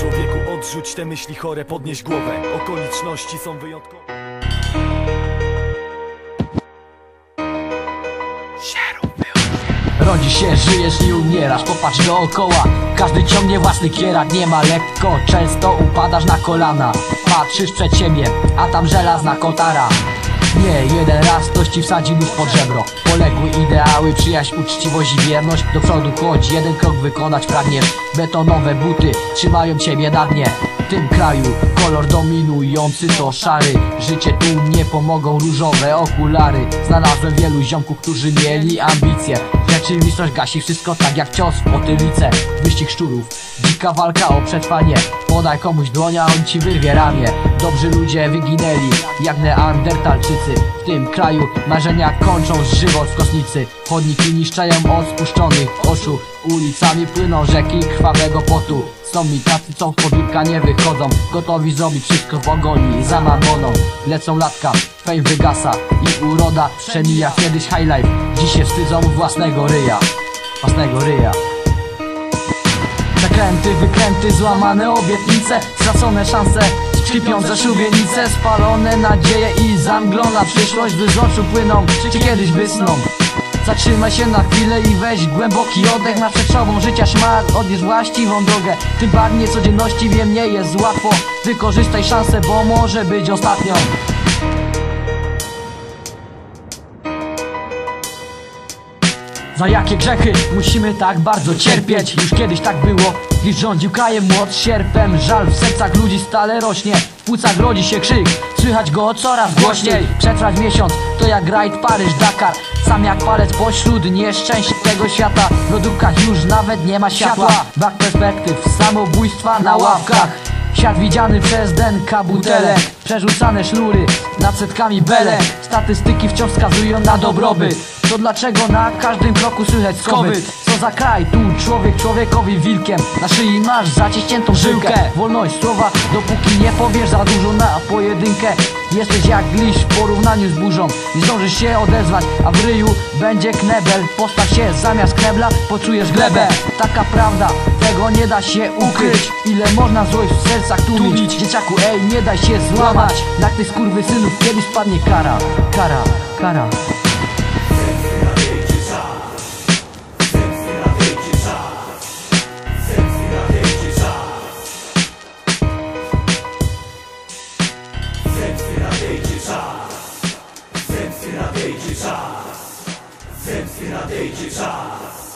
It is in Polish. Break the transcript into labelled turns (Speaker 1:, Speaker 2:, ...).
Speaker 1: Człowieku odrzuć te myśli chore, podnieś głowę. Okoliczności są wyjątkowe.
Speaker 2: Rodzisz się, żyjesz i umierasz, popatrz dookoła. Każdy ciągnie własny kierat, nie ma lekko. Często upadasz na kolana Patrzysz przed siebie, a tam żelazna kotara nie, jeden raz ktoś ci wsadził nóż pod żebro. Poległy ideały, przyjaźń, uczciwość i wierność. Do przodu chodź, jeden krok wykonać pragniesz. Betonowe buty trzymają ciebie na dnie W tym kraju. Kolor dominujący to szary. Życie tu nie pomogą różowe okulary. Znalazłem wielu ziomków, którzy mieli ambicje. Rzeczywistość gasi wszystko tak jak cios w potylicę Wyścig szczurów, dzika walka o przetrwanie. Podaj komuś dłonia, on ci wyrwie ramię. Dobrzy ludzie wyginęli jak neandertalczycy. W tym kraju marzenia kończą żywot w kosnicy Chodniki niszczają od spuszczonych oczu. Ulicami płyną rzeki krwawego potu Są tacy, co w podwórka nie wychodzą. Gotowi zrobić wszystko w ogoni za mamoną Lecą latka, fame wygasa I uroda. Przemija kiedyś high life Dziś się wstydzą własnego ryja. Własnego ryja. Zakręty, wykręty, złamane obietnice. Stracone szanse, szczypiące szubienice. Spalone nadzieje i zamglona przyszłość By z oczu płyną, czy kiedyś wysną Zatrzymaj się na chwilę i weź głęboki oddech. Na przeczową życia szmat, odbierz właściwą drogę. Tym bagnie codzienności wiem nie jest łatwo. Wykorzystaj szansę, bo może być ostatnią. Za jakie grzechy musimy tak bardzo cierpieć? Już kiedyś tak było, gdyż rządził krajem młot sierpem Żal w sercach ludzi stale rośnie. W płucach rodzi się krzyk, słychać go coraz głośniej. Przetrwać miesiąc to jak rajd Paryż, Dakar Sam jak palec pośród nieszczęść tego świata W lodówkach już nawet nie ma światła. Brak perspektyw, samobójstwa na ławkach. Świat widziany przez DNK butelek Przerzucane sznury nad setkami belek. Statystyki wciąż wskazują na dobrobyt To dlaczego na każdym kroku słychać skowyt. Co za kraj, tu człowiek człowiekowi wilkiem. Na szyi masz zaciśniętą żyłkę. Wolność słowa, dopóki nie powiesz za dużo na pojedynkę. Jesteś jak liść w porównaniu z burzą. Nie zdążysz się odezwać, a w ryju będzie knebel. Postaw się zamiast knebla, poczujesz glebę. Taka prawda, tego nie da się ukryć. Ile można złość w sercach tłumić Dzieciaku, ej, nie daj się złamać. Na tych skurwysynów kiedyś spadnie kara. Kara, kara nadejdzie czas. Zemsty nadejdzie czas. Zemsty nadejdzie czas.